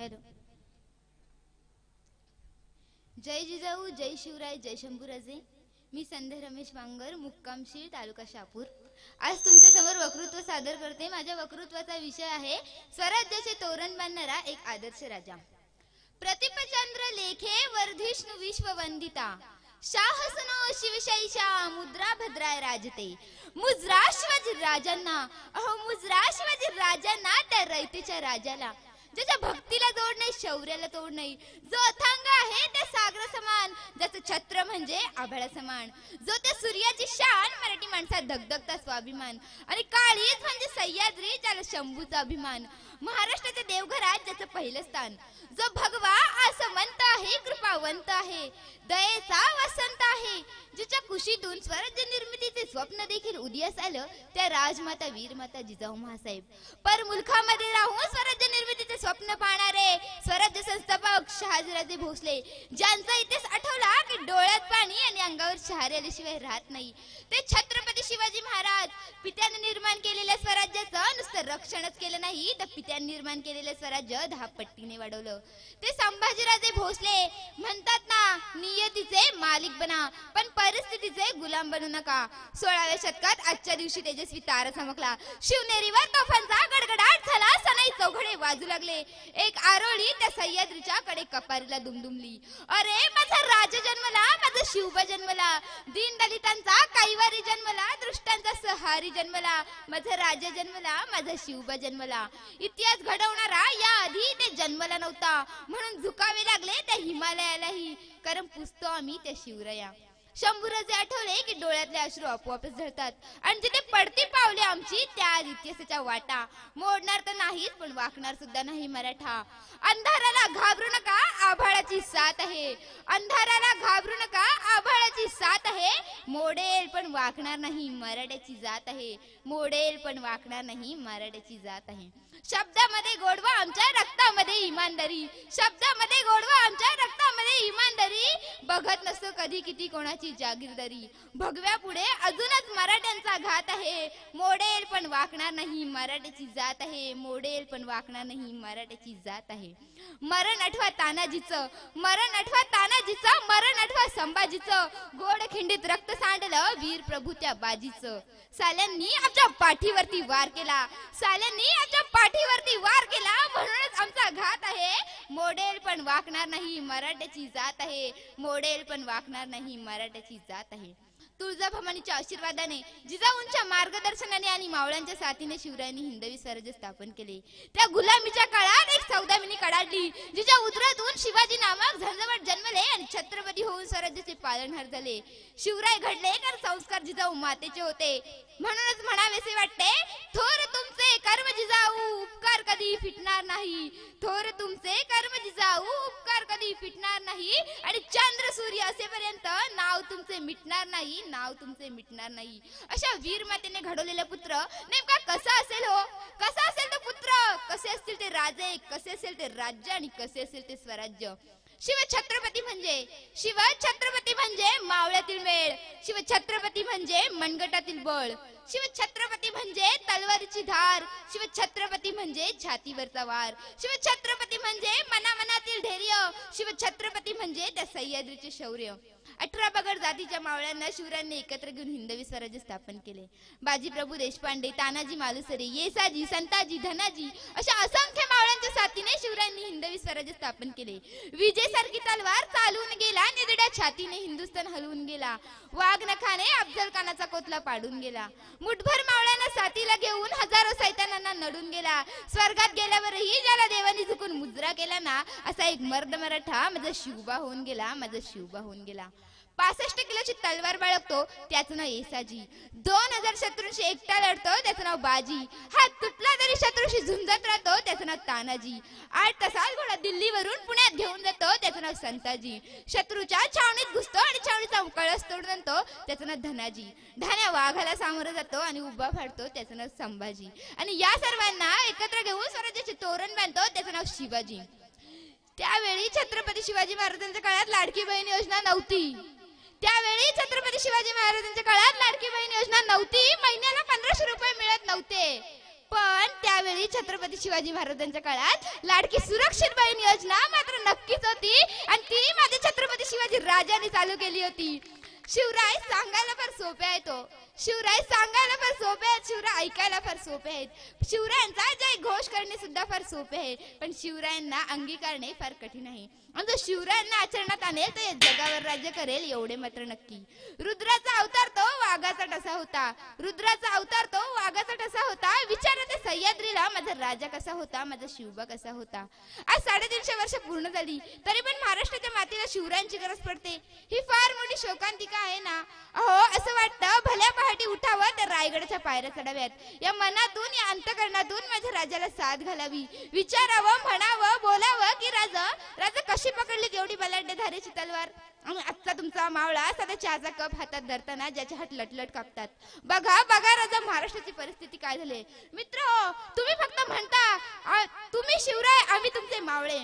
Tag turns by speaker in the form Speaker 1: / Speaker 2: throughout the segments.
Speaker 1: Hello. जय जिजाऊ जय शिवराय जय शंभूराजे. मी संध्या रमेश वांगर मुक्कामशी तालुका शापूर आज तुमच्यासमोर वक्तृत्व सादर करते. माझ्या वक्तृत्वाचा विषय आहे स्वराज्याचे तोरण बांधणारा एक आदर्श राजा. प्रतिपचंद्र लेखे वर्धिष्णू विश्ववंदिता. शाहसनो शिवशाईशा मुद्रा भद्राय राजते. मुजराश्वज राजांना अहो मुजराश्वज राजांना त्या रयतेच्या राजाला ज्याच्या भक्तीला जोड नाही शौर्याला तोड नाही. जो अथांग आहे त्या सागर समान. ज्याचं छत्र म्हणजे आभाळा समान. जो त्या सूर्याची शान मराठी माणसात धगधगता स्वाभिमान. आणि काळीच म्हणजे सह्याद्री ज्याला शंभूचा अभिमान. महाराष्ट्राच्या देवघरात ज्याचं पहिलं स्थान. जो भगवा असमंत आहे कृपावंत आहे. दयेचा वसंत आहे. जिच्या कुशीतून स्वराज्य निर्मितीचे स्वप्न देखील उदयास आलं त्या राजमाता वीरमाता जिजाऊ महासाहेब. पर मुलखामध्ये राहून स्वराज्य निर्मितीचे स्वप्न पाहणारे स्वराज्य संस्थापक शहाजीराजे भोसले ज्यांचा इतिहास आठवला की डोळ्यात पाणी आणि अंगावर शहारे आल्याशिवाय राहत नाही. ते छत्रपती शिवाजी महाराज पित्याने निर्माण केलेल्या स्वराज्याचं नुसतं रक्षणच केलं नाही तर पित्याने निर्माण केलेलं स्वराज्य दहा पट्टीने वाढवलं. ते संभाजीराजे भोसले म्हणतात ना नियतीचे मालिक बना पण परिस्थितीचे गुलाम बनू नका. सोळाव्या शतकात आजच्या दिवशी तेजस्वी तारा चमकला. शिवनेरीवर तोफांचा गडगडाट झाला सनाई चौघडे वाजू लागले. एक आरोळी त्या सह्याद्रीच्या कडे कपारीला दुमदुमली. अरे माझा राजा जन्मला माझा शिवबा जन्मला दीन दलितांचा कैवारी जन्मला दृष्टांचा सहारी जन्मला माझा राजा जन्मला माझा शिवबा जन्मला. इतिहास घडवणारा या आधी ते जन्मला नव्हता. म्हणून झुकावे लागले त्या हिमालयालाही. कारण पुसतो आम्ही त्या शिवराया. शंभूराजे आठवले की डोळ्यातले अश्रू आपोआपच झळतात. आणि जिथे पडती पावले आमची त्या इतिहासाच्या वाटा. मोडणार तर नाहीच पण वाकणार सुद्धा नाही मराठा. अंधाराला घाबरू नका आभाळाची साथ आहे. अंधाराला घाबरू नका आभाळाची साथ आहे. मोडेल पण वाकणार नाही मराठ्याची जात आहे. मोडेल पण वाकणार नाही मराठ्याची जात आहे. शब्दामध्ये गोडवा आमच्या रक्तामध्ये इमानदारी. शब्दामध्ये गोडवा आमच्या आहे इमानदारी बघत नसतो कधी किती कोणाची जागीरदारी. भगव्या पुढे अजूनच मराठ्यांचा घात आहे. मोडेल पण वाकणार नाही मराठ्याची जात आहे. मोडेल पण वाकणार नाही मराठ्याची जात आहे. मरण आठवा तानाजीचं मरण आठवा तानाजीचं मरण आठवा संभाजीचं. गोड खिंडीत रक्त सांडलं वीर प्रभू त्या बाजीचं. साल्यांनी आमच्या पाठीवरती वार केला. साल्यांनी आमच्या पाठीवरती वार केला म्हणूनच आमचा घात आहे. मोडेल पण वाकणार नाही मराठ्याची मराठ्याची जात आहे. मोडेल पण वाकणार नाही मराठ्याची जात आहे. तुळजा भवानीच्या आशीर्वादाने जिजाऊंच्या मार्गदर्शनाने आणि मावळ्यांच्या साथीने शिवरायांनी हिंदवी स्वराज्य स्थापन केले. त्या गुलामीच्या काळात एक सौदामिनी कडाडली. जिच्या उदरातून शिवाजी नामक झंझवट जन्मले आणि छत्रपती होऊन स्वराज्याचे पालनहार झाले. शिवराय घडले कारण संस्कार जिजाऊ मातेचे होते. म्हणूनच म्हणावेसे वाटते थोर तुम कर्म जिजाऊ उपकार कधी फिटणार नाही. थोर तुमचे कर्म जिजाऊ उपकार कधी फिटणार नाही. आणि चंद्र सूर्य असेपर्यंत नाव तुमचे मिटणार नाही नाव तुमचे मिटणार नाही. अशा वीर मातेने घडवलेला पुत्र नेमका कसा असेल हो? कसा असेल तो पुत्र? कसे असतील ते राजे कसे असेल ते राज्य आणि कसे असेल ते स्वराज्य? शिव छत्रपती म्हणजे शिव छत्रपती म्हणजे मावळ्यातील मेळ शिव छत्रपती म्हणजे मनगटातील बळ शिव छत्रपती म्हणजे तलवारीची धार शिव छत्रपती म्हणजे छातीवरचा वार शिव छत्रपती म्हणजे मनामनातील धैर्य शिव छत्रपती म्हणजे त्या सह्याद्रीचे शौर्य. अठरा बगड जातीच्या मावळ्यांना शिवरायांनी एकत्र घेऊन हिंदवी स्वराज्य स्थापन केले. बाजीप्रभू देशपांडे तानाजी मालुसरे येसाजी संताजी धनाजी अशा असा हिंदवी स्वराज्य स्थापन केले. विजेसारखी तलवार चालून गेला निदड्या छातीने हिंदुस्थान हलवून गेला. वाघ नखाने अफजल खानाचा कोतला पाडून गेला. मुठभर मावळ्यांना साथीला घेऊन हजारो सैतानांना नडून गेला. स्वर्गात गेल्यावरही ज्याला देवानी झुकून मुजरा केला ना असा एक मर्द मराठा माझा शिवबा होऊन गेला माझा शिवबा होऊन गेला. पासष्ट किलोची तलवार बाळगतो त्याचं नाव येसाजी. दोन हजार शत्रूंशी एकटा लढतो त्याचं नाव बाजी. हा तुटला तरी शत्रूशी झुंजत राहतो त्याचं नाव तानाजी. आठ तासात घोडा दिल्लीवरून पुण्यात घेऊन जातो त्याचं नाव संताजी. शत्रूच्या छावणीत घुसतो आणि छावणीचा कळस तोडून आणतो त्याचं नाव धनाजी. धान्या वाघाला सामोरं जातो आणि उभा फाडतो त्याचं नाव संभाजी. आणि या सर्वांना एकत्र घेऊन स्वराज्याचे तोरण बांधतो त्याचं नाव शिवाजी. त्यावेळी छत्रपती शिवाजी महाराजांच्या काळात लाडकी बहीण योजना नव्हती. त्यावेळी छत्रपती शिवाजी महाराजांच्या काळात लाडकी बहीण योजना नव्हती महिन्याला पंधराशे रुपये मिळत नव्हते. पण त्यावेळी छत्रपती शिवाजी महाराजांच्या काळात लाडकी सुरक्षित बहीण योजना मात्र नक्कीच होती आणि ती माझे छत्रपती शिवाजी राजाने चालू केली होती. शिवराय सांगायला फार सोपे आहे तो. शिवराय सांगायला फार सोपे आहेत शिवराय ऐकायला फार सोपे आहेत. शिवरायांचा जय घोष करणे सुद्धा फार सोपे आहे पण शिवरायांना अंगीकारणे फार कठीण आहे. आणि जो शिवरायांना आचरणात आणेल तर जगावर राज्य करेल एवढे मात्र नक्की. रुद्राचा अवतार तो वाघाचा टसा होता. रुद्राचा अवतार तो वाघाचा टसा होता विचारा त्या सह्याद्रीला माझा राजा कसा होता माझा शिवबा कसा होता? आज साडेतीनशे वर्ष पूर्ण झाली तरी पण महाराष्ट्राच्या मातीला शिवरायांची गरज पडते. ही फार मोठी शोकांतिका आहे ना? अहो असं वाटतं भल्या पहाटे उठावं तर रायगडच्या पायऱ्या चढाव्यात. या मनातून या अंतकरणातून माझ्या राजाला साथ घालावी. विचारावं म्हणावं बोलावं की राजा राजा कशी पकडली तेवढी बलाढ्य धारेची तलवार? आणि आजचा तुमचा मावळा साधा चहाचा कप हातात धरताना ज्याचे हात लटलट कापतात. बघा बघा राजा महाराष्ट्राची परिस्थिती काय झाली? मित्र हो, तुम्ही फक्त म्हणता तुम्ही शिवराय आम्ही तुमचे मावळे.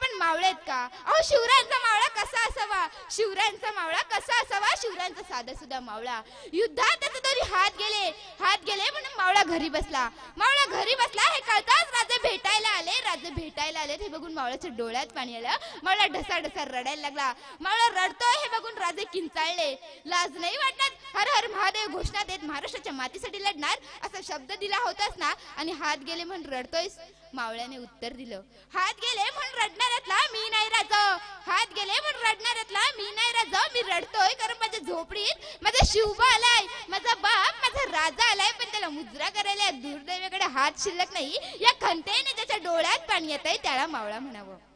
Speaker 1: पण मावळे आहेत का? अहो शिवरायांचा मावळा कसा असावा? शिवरायांचा मावळा कसा असावा? शिवरायांचा साधा सुद्धा मावळा. युद्धात त्याचे दोन्ही हात गेले. हात गेले म्हणून मावळा घरी बसला. मावळा घरी बसला हे कळताच राजे भेटायला आले. राजे भेटायला आले हे बघून मावळ्याच्या डोळ्यात पाणी आलं. मावळा ढसा ढसा रडायला लागला. मावळा रडतोय हे बघून राजे किंचाळले. लाज नाही वाटणार हर हर महादेव घोषणा देत महाराष्ट्राच्या मातीसाठी लढणार असा शब्द दिला होतास ना? आणि हात गेले म्हणून रडतोयस. मावळ्याने उत्तर दिलं. हात गेले म्हणून रडणाऱ्यातला मी नाही राज. हात गेले म्हणून रडणाऱ्यातला मी नाही राज. मी रडतोय कारण माझ्या झोपडीत माझा शिवबा आलाय. माझा बाप माझा राजा आलाय. पण त्याला मुजरा करायला या दुर्दैवाकडे हात शिल्लक नाही. या खंतेने त्याच्या डोळ्यात पाणी येत आहे त्याला मावळा म्हणावं.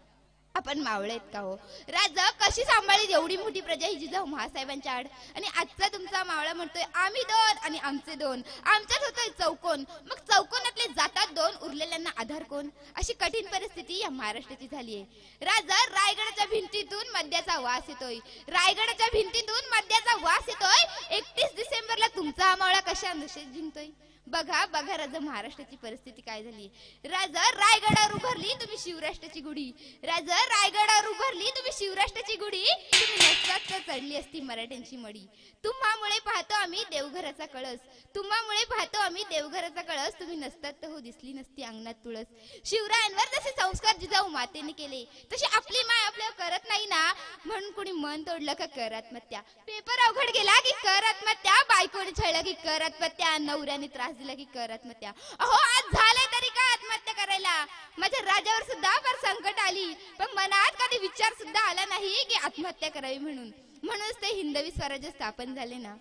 Speaker 1: आपण मावळे आहेत का हो? राजा कशी सांभाळली एवढी मोठी प्रजा? ही जिजाऊ महासाहेबांच्या आड. आणि आजचा तुमचा मावळा म्हणतोय आम्ही दोन आणि आमचे दोन. आमच्यात होतोय चौकोन. मग चौकोनातले जातात दोन उरलेल्यांना आधार कोण? अशी कठीण परिस्थिती या महाराष्ट्राची झाली आहे राजा रायगडाच्या भिंतीतून मद्याचा वास येतोय. रायगडाच्या भिंतीतून मद्याचा वास येतोय. एकतीस डिसेंबरला तुमचा हा मावळा कशा नशेत जिंकतोय? बघा बघा राजा महाराष्ट्राची परिस्थिती काय झाली? राजा रायगडावर उभारली तुम्ही शिवराष्ट्राची गुढी. राजा रायगडावर उभारली तुम्ही शिवराष्ट्राची गुढी. तुम्ही नसतात तर चढली असती मराठ्यांची मडी तुम्हामुळे पाहतो आम्ही देवघराचा कळस. तुम्हामुळे पाहतो आम्ही देवघराचा कळस. तुम्ही नसतात तर हो दिसली नसती अंगणात तुळस. शिवरायांवर जसे संस्कार जिजाऊ मातेने केले. तसे आपली माय आपल्यावर करत नाही ना? म्हणून कुणी मन तोडलं का कर आत्महत्या पेपर अवघड गेला की कर आत्महत्या बायकोने छळलं की कर आत्महत्या नवऱ्याने त्रास दिला की कर आत्महत्या. अहो आज झालंय तरी का आत्महत्या करायला? माझ्या राजावर सुद्धा फार संकट आली. पण मनात कधी विचार सुद्धा आला नाही की आत्महत्या करावी म्हणून. म्हणूनच ते हिंदवी स्वराज्य स्थापन झाले ना.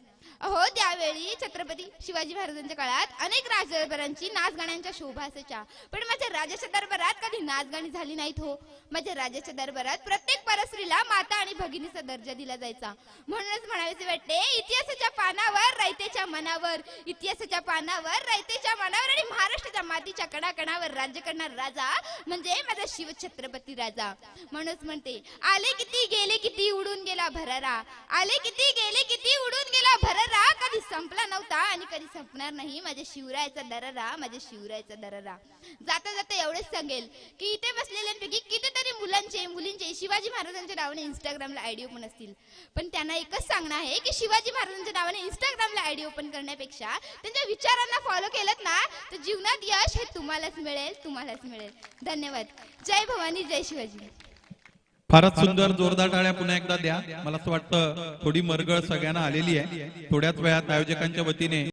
Speaker 1: अहो त्यावेळी छत्रपती शिवाजी महाराजांच्या काळात अनेक राजदरबारांची नाच गाण्यांच्या शोभा असायच्या. पण माझ्या राजाच्या दरबारात कधी नाचगाणी झाली नाहीत हो. माझ्या राजाच्या दरबारात प्रत्येक परस्त्रीला माता आणि भगिनीचा दर्जा दिला जायचा. म्हणूनच म्हणावेसे वाटते इतिहासाच्या पानावर रयतेच्या मनावर इतिहासाच्या पानावर रयतेच्या मनावर आणि महाराष्ट्राच्या मातीच्या कणाकणावर राज्य करणार राजा म्हणजे माझा शिवछत्रपती राजा. म्हणूनच म्हणते आले किती गेले किती उडून गेला भरारा. आले किती गेले किती उडून गेला भरारा. कधी संपला नव्हता आणि कधी संपणार नाही. माझ्या शिवरायाचा दरारा माझ्या शिवरायाचा दरारा. जाता जाता एवढेच सांगेल की इथे बसलेल्यांपैकी कितीतरी मुलांचे मुलींचे शिवाजी महाराजांच्या नावाने इंस्टाग्रामला आयडी ओपन असतील. पण त्यांना एकच सांगणं आहे की शिवाजी महाराजांच्या नावाने इंस्टाग्रामला आयडी ओपन करण्यापेक्षा त्यांच्या विचारांना फॉलो केलं ना तर जीवनात यश हे तुम्हालाच मिळेल तुम्हालाच मिळेल. धन्यवाद. जय भवानी जय शिवाजी.
Speaker 2: फारच सुंदर जोरदार टाळ्या पुन्हा एकदा द्या. मला असं वाटतं थोडी मरगळ सगळ्यांना आलेली आहे. थोड्याच वेळात आयोजकांच्या वतीने